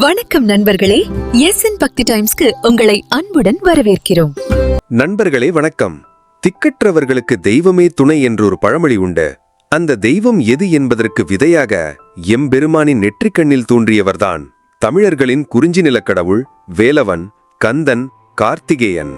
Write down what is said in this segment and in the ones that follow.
வணக்கம் நண்பர்களே. S N பக்தி டைம்ஸ்க்கு உங்களை அன்புடன் வரவேற்கிறோம். நண்பர்களே வணக்கம். திக்கற்றவர்களுக்கு தெய்வமே துணை என்றொரு பழமொழி உண்டு. அந்த தெய்வம் எது என்பதற்கு விதையாக எம்பெருமானின் நெற்றிக்கண்ணில் தோன்றியவர்தான் தமிழர்களின் குறிஞ்சி நிலக்கடவுள் வேலவன் கந்தன் கார்த்திகேயன்.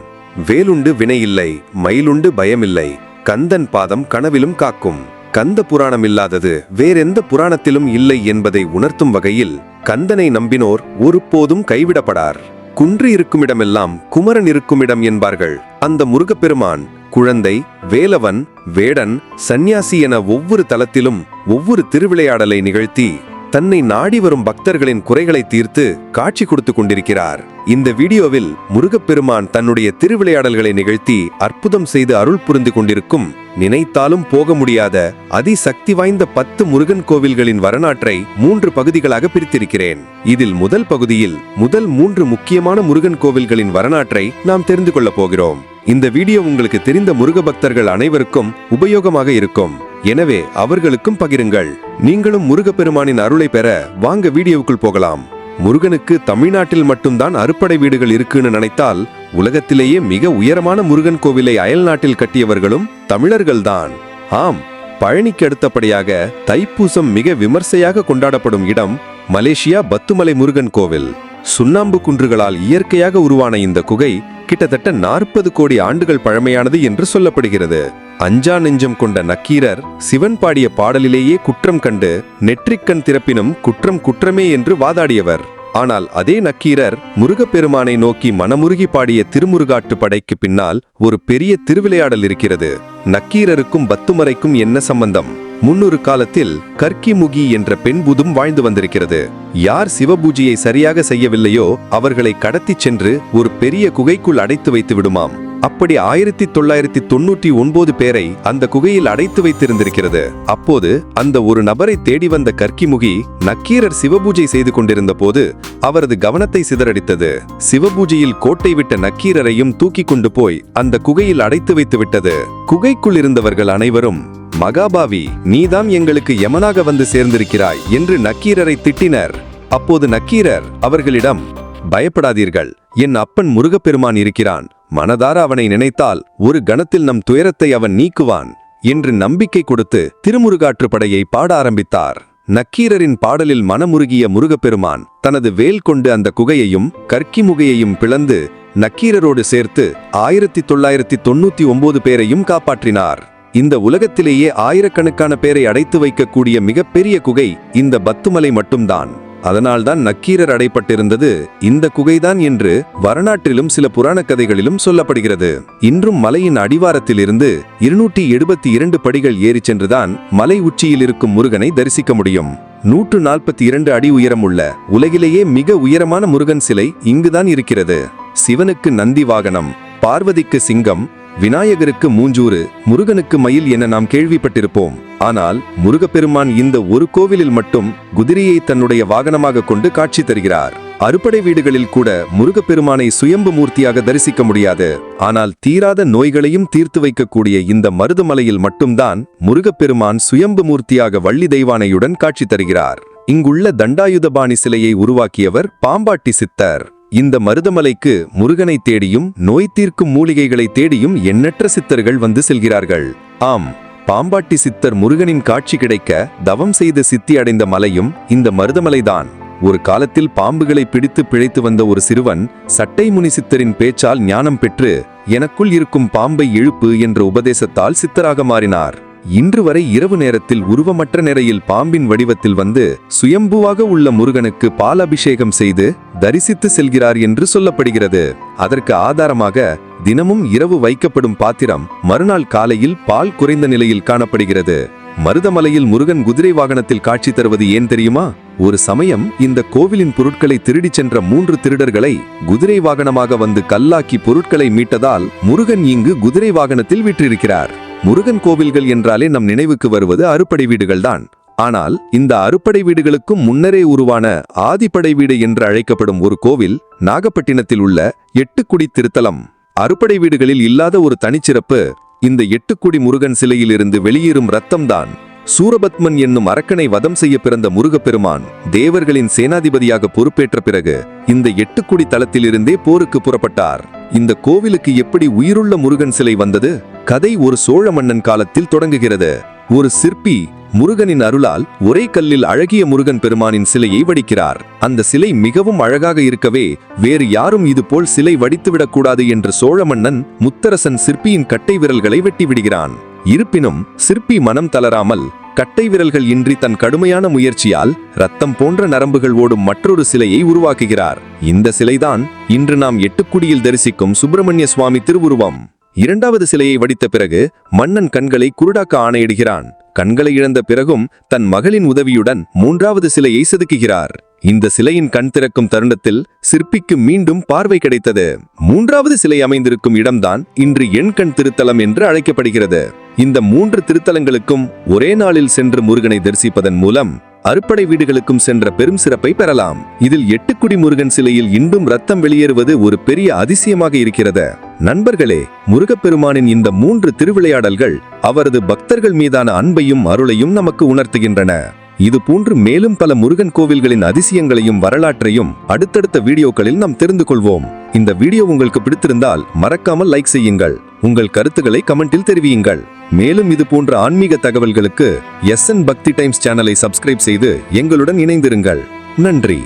வேலுண்டு வினையில்லை மயிலுண்டு பயமில்லை கந்தன் பாதம் கனவிலும் காக்கும். கந்த புராணம் இல்லாதது வேறெந்த புராணத்திலும் இல்லை என்பதை உணர்த்தும் வகையில் கந்தனை நம்பினோர் ஒருபோதும் கைவிடப்படார். குன்று இருக்குமிடமெல்லாம் குமரன் இருக்குமிடம் என்பார்கள். அந்த முருகப்பெருமான் குழந்தை வேலவன் வேடன் சந்நியாசி என ஒவ்வொரு தலத்திலும் ஒவ்வொரு திருவிளையாடலை நிகழ்த்தி தன்னை நாடி வரும் பக்தர்களின் குறைகளை தீர்த்து காட்சி கொடுத்து கொண்டிருக்கிறார். இந்த வீடியோவில் முருகப்பெருமான் தன்னுடைய திருவிளையாடல்களை நிகழ்த்தி அற்புதம் செய்து அருள் புரிந்து கொண்டிருக்கும் நினைத்தாலும் போக முடியாத அதிசக்தி வாய்ந்த பத்து முருகன் கோவில்களின் வரலாற்றை மூன்று பகுதிகளாக பிரித்திருக்கிறேன். இதில் முதல் பகுதியில் முதல் மூன்று முக்கியமான முருகன் கோவில்களின் வரலாற்றை நாம் தெரிந்து கொள்ளப் போகிறோம். இந்த வீடியோ உங்களுக்கு தெரிந்த முருக பக்தர்கள் அனைவருக்கும் உபயோகமாக இருக்கும். எனவே அவர்களுக்கும் பகிருங்கள். நீங்களும் முருகப்பெருமானின் அருளை பெற வாங்க வீடியோவுக்குள் போகலாம். முருகனுக்கு தமிழ்நாட்டில் மட்டும்தான் அறுப்படை வீடுகள் இருக்குன்னு நினைத்தால் உலகத்திலேயே மிக உயரமான முருகன் கோவிலை அயல் நாட்டில் கட்டியவர்களும் தமிழர்கள்தான். ஆம் பழனிக்கு அடுத்தபடியாக தைப்பூசம் மிக விமர்சையாக கொண்டாடப்படும் இடம் மலேசியா பத்துமலை முருகன் கோவில். சுண்ணாம்பு குன்றுகளால் இயற்கையாக உருவான இந்த குகை கிட்டத்தட்ட நாற்பது கோடி ஆண்டுகள் பழமையானது என்று சொல்லப்படுகிறது. அஞ்சா நெஞ்சம் கொண்ட நக்கீரர் சிவன் பாடிய பாடலிலேயே குற்றம் கண்டு நெற்றிக்கண் திறப்பினும் குற்றம் குற்றமே என்று வாதாடியவர். ஆனால் அதே நக்கீரர் முருகப்பெருமானை நோக்கி மனமுருகி பாடிய திருமுருகாட்டு படைக்கு பின்னால் ஒரு பெரிய திருவிளையாடல் இருக்கிறது. நக்கீரருக்கும் பத்துமறைக்கும் என்ன சம்பந்தம்? முன்னொரு காலத்தில் கர்க்கிமுகி என்ற பெண்பூதும் வாழ்ந்து வந்திருக்கிறது. யார் சிவபூஜையை சரியாக செய்யவில்லையோ அவர்களை கடத்திச் சென்று ஒரு பெரிய குகைக்குள் அடைத்து வைத்து விடுமாம். அப்படி ஆயிரத்தி தொள்ளாயிரத்தி தொண்ணூற்றி ஒன்பது பேரை அந்த குகையில் அடைத்து வைத்திருந்திருக்கிறது. அப்போது அந்த ஒரு நபரை தேடி வந்த கர்க்கிமுகி நக்கீரர் சிவபூஜை செய்து கொண்டிருந்த போது அவரது கவனத்தை சிதறடித்தது. சிவபூஜையில் கோட்டை விட்ட நக்கீரரையும் தூக்கி கொண்டு போய் அந்த குகையில் அடைத்து வைத்து விட்டது. குகைக்குள் இருந்தவர்கள் அனைவரும் மகாபாவி நீதான் எங்களுக்கு யமனாக வந்து சேர்ந்திருக்கிறாய் என்று நக்கீரரை திட்டினர். அப்போது நக்கீரர் அவர்களிடம் பயப்படாதீர்கள் என் அப்பன் முருகப்பெருமான் இருக்கிறான். மனதார அவனை நினைத்தால் ஒரு கணத்தில் நம் துயரத்தை அவன் நீக்குவான் என்று நம்பிக்கை கொடுத்து திருமுருகாற்று படையை பாட ஆரம்பித்தார். நக்கீரரின் பாடலில் மனமுருகிய முருகப்பெருமான் தனது வேல் கொண்டு அந்த குகையையும் கற்கி முகையையும் பிளந்து நக்கீரரோடு சேர்த்து ஆயிரத்தி தொள்ளாயிரத்தி தொண்ணூத்தி ஒன்பது பேரையும் காப்பாற்றினார். இந்த உலகத்திலேயே ஆயிரக்கணக்கான பேரை அடைத்து வைக்கக்கூடிய மிகப்பெரிய குகை இந்த பத்துமலை மட்டும்தான். அதனால்தான் நக்கீரர் அடைப்பட்டிருந்தது இந்த குகைதான் என்று வரலாற்றிலும் சில புராண கதைகளிலும் சொல்லப்படுகிறது. இன்றும் மலையின் அடிவாரத்திலிருந்து இருநூற்றி எழுபத்தி இரண்டு படிகள் ஏறிச் சென்றுதான் மலை உச்சியில் இருக்கும் முருகனை தரிசிக்க முடியும். நூற்று நாற்பத்தி இரண்டு அடி உயரம் உள்ள உலகிலேயே மிக உயரமான முருகன் சிலை இங்குதான் இருக்கிறது. சிவனுக்கு நந்தி வாகனம் பார்வதிக்கு சிங்கம் விநாயகருக்கு மூஞ்சூறு முருகனுக்கு மயில் என நாம் கேள்விப்பட்டிருப்போம். ஆனால் முருகப்பெருமான் இந்த ஒரு கோவிலில் மட்டும் குதிரையை தன்னுடைய வாகனமாக கொண்டு காட்சி தருகிறார். அறுப்படை வீடுகளில் கூட முருகப்பெருமானை சுயம்பு மூர்த்தியாக தரிசிக்க முடியாது. ஆனால் தீராத நோய்களையும் தீர்த்து வைக்கக்கூடிய இந்த மருதமலையில் மட்டும்தான் முருகப்பெருமான் சுயம்பு மூர்த்தியாக வள்ளி தெய்வானையுடன் காட்சி தருகிறார். இங்குள்ள தண்டாயுதபாணி சிலையை உருவாக்கியவர் பாம்பாட்டி சித்தர். இந்த மருதமலைக்கு முருகனை தேடியும் நோய் தீர்க்கும் மூலிகைகளை தேடியும் எண்ணற்ற சித்தர்கள் வந்து செல்கிறார்கள். ஆம் பாம்பாட்டி சித்தர் முருகனின் காட்சி கிடைக்க தவம் செய்து சித்தி அடைந்த மலையும் இந்த மருதமலைதான். ஒரு காலத்தில் பாம்புகளை பிடித்து பிழைத்து வந்த ஒரு சிறுவன் சட்டை முனி சித்தரின் பேச்சால் ஞானம் பெற்று எனக்குள் இருக்கும் பாம்பை இழுப்பு என்ற உபதேசத்தால் சித்தராக மாறினார். இன்று வரை இரவு நேரத்தில் உருவமற்ற நிலையில் பாம்பின் வடிவத்தில் வந்து சுயம்புவாக உள்ள முருகனுக்கு பால் அபிஷேகம் செய்து தரிசித்து செல்கிறார் என்று சொல்லப்படுகிறது. அதற்கு ஆதாரமாக தினமும் இரவு வைக்கப்படும் பாத்திரம் மறுநாள் காலையில் பால் குறைந்த நிலையில் காணப்படுகிறது. மருதமலையில் முருகன் குதிரை வாகனத்தில் காட்சி தருவது ஏன் தெரியுமா? ஒரு சமயம் இந்த கோவிலின் பொருட்களை திருடிச் சென்ற மூன்று திருடர்களை குதிரை வாகனமாக வந்து கல்லாக்கி பொருட்களை மீட்டதால் முருகன் இங்கு குதிரை வாகனத்தில் விற்றிருக்கிறார். முருகன் கோவில்கள் என்றாலே நம் நினைவுக்கு வருவது அறுப்படை வீடுகள்தான். ஆனால் இந்த அறுப்படை வீடுகளுக்கும் முன்னரே உருவான ஆதிப்படை வீடு என்று அழைக்கப்படும் ஒரு கோவில் நாகப்பட்டினத்தில் உள்ள எட்டுக்குடி திருத்தலம். அறுப்படை வீடுகளில் இல்லாத ஒரு தனிச்சிறப்பு இந்த எட்டுக்குடி முருகன் சிலையிலிருந்து வெளியேறும் ரத்தம்தான் சூரபத்மன் என்னும் அரக்கனை வதம் செய்ய பிறந்த முருகப்பெருமான் தேவர்களின் சேனாதிபதியாக பொறுப்பேற்ற பிறகு இந்த எட்டுக்குடி தலத்திலிருந்தே போருக்கு புறப்பட்டார். இந்த கோவிலுக்கு எப்படி உயிருள்ள முருகன் சிலை வந்தது? கதை ஒரு சோழ மன்னன் காலத்தில் தொடங்குகிறது. ஒரு சிற்பி முருகனின் அருளால் ஒரே கல்லில் அழகிய முருகன் பெருமானின் சிலையை வடிக்கிறார். அந்த சிலை மிகவும் அழகாக இருக்கவே வேறு யாரும் இதுபோல் சிலை வடித்துவிடக் கூடாது என்று சோழ மன்னன் முத்தரசன் சிற்பியின் கட்டை விரல்களை வெட்டி விடுகிறான். இருப்பினும் சிற்பி மனம் தளராமல் கட்டை விரல்கள் இன்றி தன் கடுமையான முயற்சியால் ரத்தம் போன்ற நரம்புகள் ஓடும் மற்றொரு சிலையை உருவாக்குகிறார். இந்த சிலைதான் இன்று நாம் எட்டுக்குடியில் தரிசிக்கும் சுப்பிரமணிய சுவாமி திருவுருவம். இரண்டாவது சிலையை வடித்த பிறகு மன்னன் கண்களை குருடாக்க ஆணையிடுகிறான். கண்களை இழந்த பிறகும் தன் மகளின் உதவியுடன் மூன்றாவது சிலையை செதுக்குகிறார். இந்த சிலையின் கண் திறக்கும் தருணத்தில் சிற்பிக்கு மீண்டும் பார்வை கிடைத்தது. மூன்றாவது சிலை அமைந்திருக்கும் இடம்தான் இன்று எண் கண் திருத்தலம் என்று அழைக்கப்படுகிறது. இந்த மூன்று திருத்தலங்களுக்கும் ஒரே நாளில் சென்று முருகனை தரிசிப்பதன் மூலம் அறுப்படை வீடுகளுக்கும் சென்ற பெரும் சிறப்பை பெறலாம். இதில் எட்டுக்குடி முருகன் சிலையில் இன்றும் ரத்தம் வெளியேறுவது ஒரு பெரிய அதிசயமாக இருக்கிறது. நண்பர்களே முருகப்பெருமானின் இந்த மூன்று திருவிளையாடல்கள் அவரது பக்தர்கள் மீதான அன்பையும் அருளையும் நமக்கு உணர்த்துகின்றன. இது போன்று மேலும் பல முருகன் கோவில்களின் அதிசயங்களையும் வரலாற்றையும் அடுத்தடுத்த வீடியோக்களில் நாம் தெரிந்து கொள்வோம். இந்த வீடியோ உங்களுக்கு பிடித்திருந்தால் மறக்காமல் லைக் செய்யுங்கள். உங்கள் கருத்துக்களை கமெண்டில் தெரிவியுங்கள். மேலும் இது போன்ற ஆன்மீக தகவல்களுக்கு எஸ் என் பக்தி டைம்ஸ் சேனலை சப்ஸ்கிரைப் செய்து எங்களுடன் இணைந்திருங்கள். நன்றி.